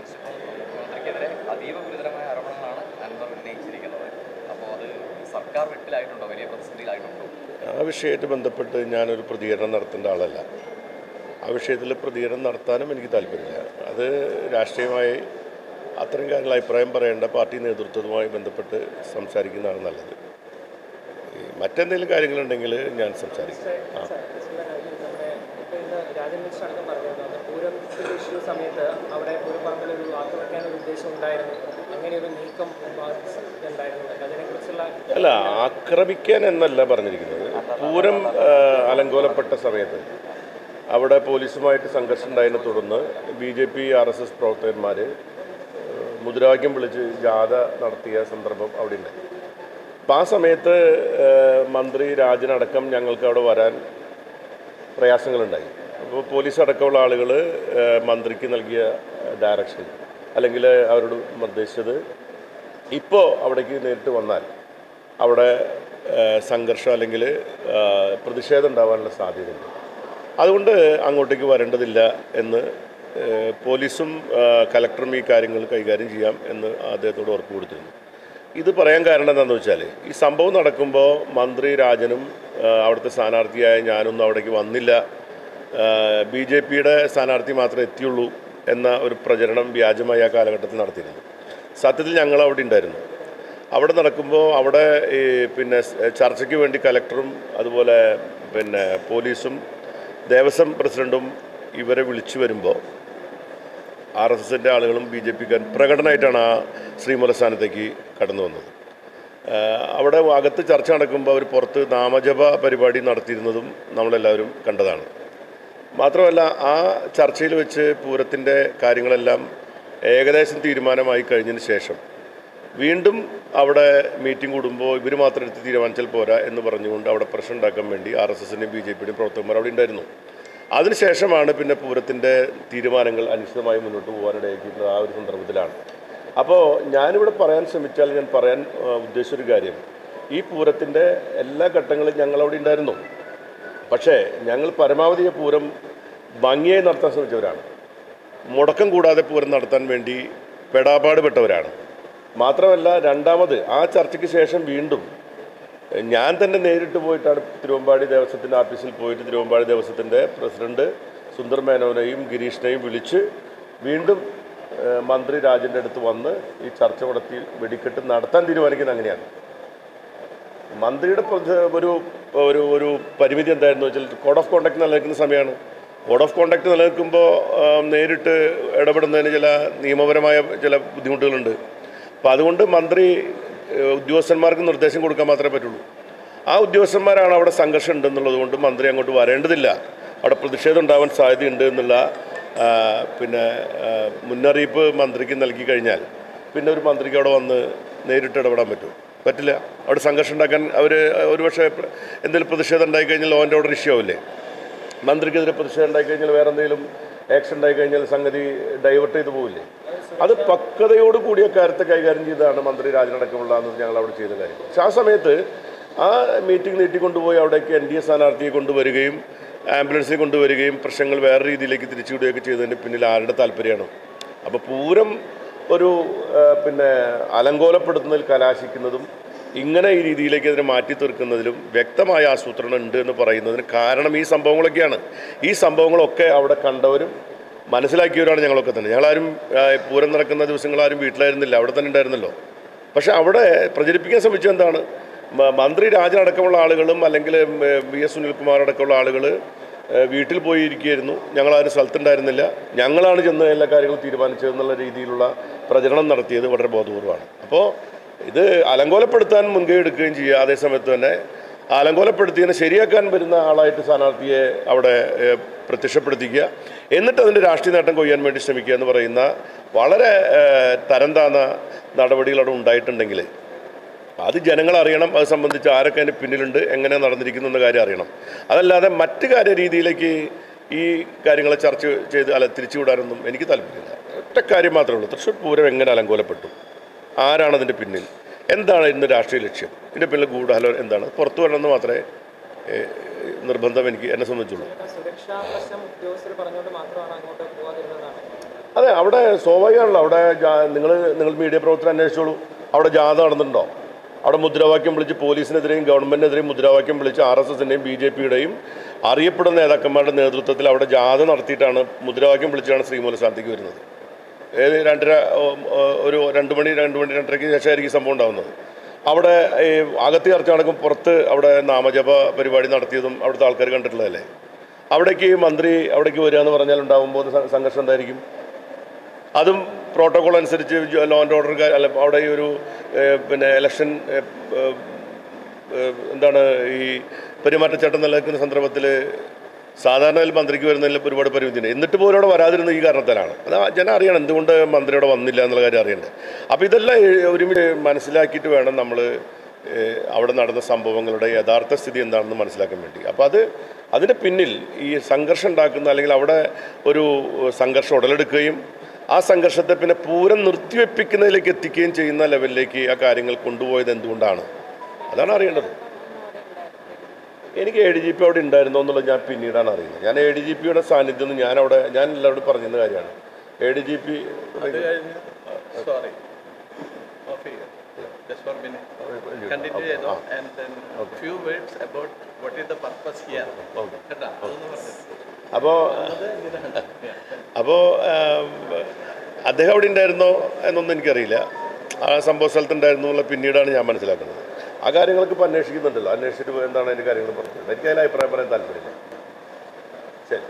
Mister മുഖ്യമന്ത്രിക്കെതിരെ അതീവ ഗുരുതരമായ ആരോപണങ്ങളാണ് അൻവർ ഉന്നയിച്ചിരിക്കുന്നത്. അപ്പോൾ അത് സർക്കാർ വെട്ടിലായിട്ടുണ്ടോ? വലിയ പ്രതിസന്ധിയിലായിട്ടുണ്ടോ? ആ വിഷയമായിട്ട് ബന്ധപ്പെട്ട് ഞാനൊരു പ്രതികരണം നടത്തേണ്ട ആളല്ല. ആ വിഷയത്തിൽ പ്രതികരണം നടത്താനും എനിക്ക് താല്പര്യമില്ല. അത് രാഷ്ട്രീയമായി അത്തരം കാര്യങ്ങൾ അഭിപ്രായം പറയേണ്ട പാർട്ടി നേതൃത്വവുമായി ബന്ധപ്പെട്ട് സംസാരിക്കുന്നതാണ് നല്ലത്. മറ്റെന്തെങ്കിലും കാര്യങ്ങളുണ്ടെങ്കിൽ ഞാൻ സംസാരിക്കും. ആ. രാജൻ മിശ്ര അടക്കം പറഞ്ഞിരുന്നു അന്ന് പൂരം ഇഷ്യൂ സമയത്ത് അവിടെ പൂരപ്പറമ്പിൽ ഒരു ആക്രമിക്കാൻ ഒരു ഉദ്ദേശം ഉണ്ടായിരുന്നു. അങ്ങനെ ഒരു നീക്കം ഉണ്ടായിരുന്നു. അതിനെക്കുറിച്ചുള്ള അല്ല ആക്രമിക്കാൻ എന്നല്ല പറഞ്ഞിരിക്കുന്നത്. പൂരം അലങ്കോലപ്പെട്ട സമയത്ത് അവിടെ പോലീസുമായിട്ട് സംഘർഷം ഉണ്ടായതിനെ തുടർന്ന് B J P R S S പ്രവർത്തകന്മാർ മുദ്രാവാക്യം വിളിച്ച് ജാഥ നടത്തിയ സന്ദർഭം അവിടെ ഉണ്ടായി അപ്പം ആ സമയത്ത് മന്ത്രി രാജനടക്കം ഞങ്ങൾക്ക് അവിടെ വരാൻ പ്രയാസങ്ങളുണ്ടായി. അപ്പോൾ പോലീസ് അടക്കമുള്ള ആളുകൾ മന്ത്രിക്ക് നൽകിയ ഡയറക്ഷൻ അല്ലെങ്കിൽ അവരോട് നിർദ്ദേശിച്ചത് ഇപ്പോൾ അവിടേക്ക് നേരിട്ട് വന്നാൽ അവിടെ സംഘർഷം അല്ലെങ്കിൽ പ്രതിഷേധം ഉണ്ടാവാനുള്ള സാധ്യതയുണ്ട്. അതുകൊണ്ട് അങ്ങോട്ടേക്ക് വരേണ്ടതില്ല എന്ന് പോലീസും കലക്ടറും ഈ കാര്യങ്ങൾ കൈകാര്യം ചെയ്യാം എന്ന് അദ്ദേഹത്തോട് ഉറപ്പ് കൊടുത്തിരുന്നു. ഇത് പറയാൻ കാരണം എന്താണെന്ന് വെച്ചാൽ ഈ സംഭവം നടക്കുമ്പോൾ മന്ത്രി രാജനും അവിടുത്തെ സ്ഥാനാർത്ഥിയായ ഞാനൊന്നും അവിടേക്ക് വന്നില്ല ബി ജെ പിയുടെ സ്ഥാനാർത്ഥി മാത്രമേ എത്തിയുള്ളൂ എന്ന ഒരു പ്രചരണം വ്യാജമായ ആ കാലഘട്ടത്തിൽ നടത്തിയിരുന്നു. സത്യത്തിൽ ഞങ്ങൾ അവിടെ ഉണ്ടായിരുന്നു. അവിടെ നടക്കുമ്പോൾ അവിടെ ഈ പിന്നെ ചർച്ചയ്ക്ക് വേണ്ടി കലക്ടറും അതുപോലെ പിന്നെ പോലീസും ദേവസ്വം പ്രസിഡന്റും ഇവരെ വിളിച്ചു വരുമ്പോൾ ആർ എസ് എസിന്റെ ആളുകളും ബി ജെ പിക്കാരും പ്രകടനമായിട്ടാണ് ആ ശ്രീമൂലസ്ഥാനത്തേക്ക് കടന്നു വന്നത്. അവിടെ അകത്ത് ചർച്ച നടക്കുമ്പോൾ അവർ പുറത്ത് നാമജപ പരിപാടി നടത്തിയിരുന്നതും നമ്മളെല്ലാവരും കണ്ടതാണ്. മാത്രമല്ല ആ ചർച്ചയിൽ വെച്ച് പൂരത്തിന്റെ കാര്യങ്ങളെല്ലാം ഏകദേശം തീരുമാനമായി കഴിഞ്ഞതിന് ശേഷം വീണ്ടും അവിടെ മീറ്റിംഗ് കൂടുമ്പോൾ ഇവർ മാത്രം എടുത്ത് തീരുമാനിച്ചാൽ പോരാ എന്ന് പറഞ്ഞുകൊണ്ട് അവിടെ പ്രശ്നം ഉണ്ടാക്കാൻ വേണ്ടി ആർ എസ് എസിന്റെയും ബി ജെ പിയുടെയും പ്രവർത്തകന്മാർ അവിടെ ഉണ്ടായിരുന്നു. അതിനുശേഷമാണ് പിന്നെ പൂരത്തിന്റെ തീരുമാനങ്ങൾ അനിശ്ചിതമായി മുന്നോട്ട് പോകാനിടയാക്കിയിട്ടുള്ളത് ആ ഒരു സന്ദർഭത്തിലാണ്. അപ്പോൾ ഞാനിവിടെ പറയാൻ ശ്രമിച്ചാൽ ഞാൻ പറയാൻ ഉദ്ദേശിച്ചൊരു കാര്യം. ഈ പൂരത്തിന്റെ എല്ലാ ഘട്ടങ്ങളും ഞങ്ങളവിടെ ഉണ്ടായിരുന്നു. പക്ഷേ ഞങ്ങൾ പരമാവധി പൂരം ഭംഗിയായി നടത്താൻ ശ്രമിച്ചവരാണ്. മുടക്കം കൂടാതെ പൂരം നടത്താൻ വേണ്ടി പെടാപാടുപെട്ടവരാണ്. മാത്രമല്ല രണ്ടാമത് ആ ചർച്ചയ്ക്ക് ശേഷം വീണ്ടും ഞാൻ തന്നെ നേരിട്ട് പോയിട്ടാണ് തിരുവമ്പാടി ദേവസ്വത്തിന്റെ ഓഫീസിൽ പോയിട്ട് തിരുവമ്പാടി ദേവസ്വത്തിന്റെ പ്രസിഡന്റ് സുന്ദർ മേനോനെയും ഗിരീഷിനെയും വിളിച്ച് വീണ്ടും മന്ത്രി രാജന്റെ അടുത്ത് വന്ന് ഈ ചർച്ച നടത്തി വെടിക്കെട്ട് നടത്താൻ തീരുമാനിക്കുന്നത് അങ്ങനെയാണ്. മന്ത്രിയുടെ ഒരു ഒരു ഒരു പരിമിതി എന്തായിരുന്നു വെച്ചാൽ കോഡ് ഓഫ് കോണ്ടാക്ട് നിലനിൽക്കുന്ന സമയമാണ്. കോഡ് ഓഫ് കോണ്ടാക്ട് നിലനിൽക്കുമ്പോൾ നേരിട്ട് ഇടപെടുന്നതിന് ചില നിയമപരമായ ചില ബുദ്ധിമുട്ടുകളുണ്ട്. അപ്പോൾ അതുകൊണ്ട് മന്ത്രി ഉദ്യോഗസ്ഥന്മാർക്ക് നിർദ്ദേശം കൊടുക്കാൻ മാത്രമേ പറ്റുള്ളൂ. ആ ഉദ്യോഗസ്ഥന്മാരാണ് അവിടെ സംഘർഷം ഉണ്ടെന്നുള്ളത് കൊണ്ട് മന്ത്രി അങ്ങോട്ട് വരേണ്ടതില്ല. അവിടെ പ്രതിഷേധം ഉണ്ടാവാൻ സാധ്യതയുണ്ട് എന്നുള്ള പിന്നെ മുന്നറിയിപ്പ് മന്ത്രിക്ക് നൽകി കഴിഞ്ഞാൽ പിന്നെ ഒരു മന്ത്രിക്ക് അവിടെ വന്ന് നേരിട്ട് ഇടപെടാൻ പറ്റും. പറ്റില്ല. അവിടെ സംഘർഷം ഉണ്ടാക്കാൻ അവർ ഒരുപക്ഷെ എന്തെങ്കിലും പ്രതിഷേധം ഉണ്ടായി കഴിഞ്ഞാൽ ലോ ആൻഡ് ഓർഡർ ഇഷ്യൂ ആവില്ലേ? മന്ത്രിക്കെതിരെ പ്രതിഷേധം ഉണ്ടായി കഴിഞ്ഞാൽ വേറെ എന്തെങ്കിലും ആക്ഷൻ ഉണ്ടായി കഴിഞ്ഞാൽ സംഗതി ഡൈവേർട്ട് ചെയ്തു പോവില്ലേ? അത് പക്വതയോട് കൂടിയ കാര്യത്തെ കൈകാര്യം ചെയ്താണ് മന്ത്രി രാജനടക്കമുള്ള ഞങ്ങൾ അവിടെ ചെയ്ത കാര്യം. പക്ഷെ ആ സമയത്ത് ആ മീറ്റിംഗ് നീട്ടിക്കൊണ്ടുപോയി അവിടേക്ക് എൻ ഡി എ സ്ഥാനാർത്ഥിയെ കൊണ്ടുവരികയും ആംബുലൻസിൽ കൊണ്ടുവരികയും പ്രശ്നങ്ങൾ വേറെ രീതിയിലേക്ക് തിരിച്ചുവിടുകയൊക്കെ ചെയ്തതിന്റെ പിന്നിൽ ആരുടെ താല്പര്യമാണ്? അപ്പോൾ പൂരം ഒരു പിന്നെ അലങ്കോലപ്പെടുത്തുന്നതിൽ കലാശിക്കുന്നതും ഇങ്ങനെ ഈ രീതിയിലേക്ക് അതിനെ മാറ്റി തീർക്കുന്നതിലും വ്യക്തമായ ആസൂത്രണം ഉണ്ട് എന്ന് പറയുന്നതിന് കാരണം ഈ സംഭവങ്ങളൊക്കെയാണ്. ഈ സംഭവങ്ങളൊക്കെ അവിടെ കണ്ടവരും മനസ്സിലാക്കിയവരാണ് ഞങ്ങളൊക്കെ തന്നെ. ഞങ്ങളാരും പൂരം നടക്കുന്ന ദിവസങ്ങളാരും വീട്ടിലായിരുന്നില്ല. അവിടെ തന്നെ ഉണ്ടായിരുന്നല്ലോ. പക്ഷെ അവിടെ പ്രചരിപ്പിക്കാൻ ശ്രമിച്ചത് എന്താണ്? മന്ത്രി രാജനടക്കമുള്ള ആളുകളും അല്ലെങ്കിൽ വി എസ് സുനിൽകുമാർ അടക്കമുള്ള ആളുകൾ വീട്ടിൽ പോയി ഞങ്ങൾ ഞങ്ങളാരും സ്ഥലത്തുണ്ടായിരുന്നില്ല. ഞങ്ങളാണ് ചെന്ന് എല്ലാ കാര്യങ്ങളും തീരുമാനിച്ചതെന്നുള്ള രീതിയിലുള്ള പ്രചരണം നടത്തിയത് വളരെ ബോധപൂർവമാണ് അപ്പോൾ ഇത് അലങ്കോലപ്പെടുത്താൻ മുൻകൈ എടുക്കുകയും ചെയ്യുക. അതേസമയത്ത് തന്നെ അലങ്കോലപ്പെടുത്തിയതിനെ ശരിയാക്കാൻ വരുന്ന ആളായിട്ട് സ്ഥാനാർത്ഥിയെ അവിടെ പ്രത്യക്ഷപ്പെടുത്തിക്കുക. എന്നിട്ട് അതിന്റെ രാഷ്ട്രീയ നേട്ടം കൊയ്യാൻ വേണ്ടി ശ്രമിക്കുക എന്ന് പറയുന്ന വളരെ തരം താന്ന നടപടികൾ ഉണ്ടായിട്ടുണ്ടെങ്കിൽ അത് ജനങ്ങൾ അറിയണം അത് സംബന്ധിച്ച് ആരൊക്കെ അതിന്റെ പിന്നിലുണ്ട് എങ്ങനെ നടന്നിരിക്കുന്നു എന്ന കാര്യം അറിയണം. അതല്ലാതെ മറ്റ് കാര്യ രീതിയിലേക്ക് ഈ കാര്യങ്ങളെ ചർച്ച ചെയ്ത് അല്ല തിരിച്ചുവിടാനൊന്നും എനിക്ക് താല്പര്യമില്ല. ഒറ്റ കാര്യം മാത്രമേ ഉള്ളൂ. തൃശ്ശൂർ പൂരം എങ്ങനെ അലങ്കോലപ്പെട്ടു? ആരാണ് അതിന്റെ പിന്നിൽ? എന്താണ് ഇന്ന് രാഷ്ട്രീയ ലക്ഷ്യം? ഇതിന്റെ പിന്നിൽ ഗൂഢാലോ എന്താണ്? പുറത്തു വരണമെന്ന് മാത്രമേ നിർബന്ധം എനിക്ക് എന്നെ സംബന്ധിച്ചുള്ളൂ. അതെ അവിടെ സ്വാഭാവികമാണല്ലോ. അവിടെ നിങ്ങൾ നിങ്ങൾ മീഡിയ പ്രവർത്തനം അന്വേഷിച്ചോളൂ. അവിടെ ജാഥ നടന്നിട്ടുണ്ടോ? അവിടെ മുദ്രാവാക്യം വിളിച്ച് പോലീസിനെതിരെയും ഗവൺമെന്റിനെതിരെയും മുദ്രാവാക്യം വിളിച്ച് ആർ എസ് എസിന്റെയും ബി ജെ പിയുടെയും അറിയപ്പെടുന്ന നേതാക്കന്മാരുടെ നേതൃത്വത്തിൽ അവിടെ ജാഥ നടത്തിയിട്ടാണ് മുദ്രാവാക്യം വിളിച്ചാണ് ശ്രീമൂല സ്ഥാനത്തേക്ക് വരുന്നത്. ഏത് രണ്ടര ഒരു രണ്ട് മണി രണ്ട് മണി രണ്ടരയ്ക്ക് ശേഷമായിരിക്കും സംഭവം ഉണ്ടാകുന്നത് അവിടെ ഈ അകത്ത് ചർച്ച പുറത്ത് അവിടെ നാമജപ പരിപാടി നടത്തിയതും അവിടുത്തെ ആൾക്കാർ കണ്ടിട്ടുള്ളതല്ലേ? അവിടേക്ക് മന്ത്രി അവിടേക്ക് വരിക എന്ന് പറഞ്ഞാൽ ഉണ്ടാകുമ്പോൾ സംഘർഷം എന്തായിരിക്കും? അതും പ്രോട്ടോകോൾ അനുസരിച്ച് ലോ ആൻഡ് ഓർഡർ അല്ല അവിടെ ഈ ഒരു പിന്നെ ഇലക്ഷൻ എന്താണ് ഈ പെരുമാറ്റച്ചട്ടം നിലനിൽക്കുന്ന സന്ദർഭത്തിൽ സാധാരണ മന്ത്രിക്ക് വരുന്നതിൽ ഒരുപാട് പരിമിതിയുണ്ട്. എന്നിട്ട് പോലും അവിടെ വരാതിരുന്ന ഈ കാരണത്താലാണ്. അത് ജനം അറിയണം എന്തുകൊണ്ട് മന്ത്രി അവിടെ വന്നില്ല എന്നുള്ള കാര്യം അറിയണ്ടേ. അപ്പോൾ ഇതെല്ലാം ഒരുമിച്ച് മനസ്സിലാക്കിയിട്ട് വേണം നമ്മൾ അവിടെ നടന്ന സംഭവങ്ങളുടെ യഥാർത്ഥ സ്ഥിതി എന്താണെന്ന് മനസ്സിലാക്കാൻ വേണ്ടി. അപ്പോൾ അത് അതിന് പിന്നിൽ ഈ സംഘർഷം ഉണ്ടാക്കുന്ന അല്ലെങ്കിൽ അവിടെ ഒരു സംഘർഷം ഉടലെടുക്കുകയും ആ സംഘർഷത്തെ പിന്നെ പൂരം നിർത്തിവെപ്പിക്കുന്നതിലേക്ക് എത്തിക്കുകയും ചെയ്യുന്ന ലെവലിലേക്ക് ആ കാര്യങ്ങൾ കൊണ്ടുപോയത് എന്തുകൊണ്ടാണ്? അതാണ് അറിയേണ്ടത്. എനിക്ക് എ ഡി ജി പി അവിടെ ഉണ്ടായിരുന്നോ എന്നുള്ളത് ഞാൻ പിന്നീടാണ് അറിയുന്നത്. ഞാൻ എ ഡി ജി പിയുടെ സാന്നിധ്യം ഞാൻ അവിടെ ഞാൻ എല്ലാവരോടും പറഞ്ഞിരുന്ന കാര്യമാണ്. A D G P. Just for a minute. Continue ചെയ്തോ and then few words about what is the purpose here. കേട്ടാ? അതൊന്ന് പറഞ്ഞു അപ്പോൾ അപ്പോൾ അദ്ദേഹം അവിടെ ഉണ്ടായിരുന്നോ എന്നൊന്നും എനിക്കറിയില്ല. ആ സംഭവ സ്ഥലത്തുണ്ടായിരുന്നു എന്നുള്ള പിന്നീടാണ് ഞാൻ മനസ്സിലാക്കുന്നത്. ആ കാര്യങ്ങളൊക്കെ ഇപ്പോൾ അന്വേഷിക്കുന്നുണ്ടല്ലോ. അന്വേഷിച്ചിട്ട് എന്താണ് അതിന്റെ കാര്യങ്ങൾ പറഞ്ഞത്? എനിക്ക് അതിൽ അഭിപ്രായം പറയാൻ താല്പര്യമില്ല. ശരി.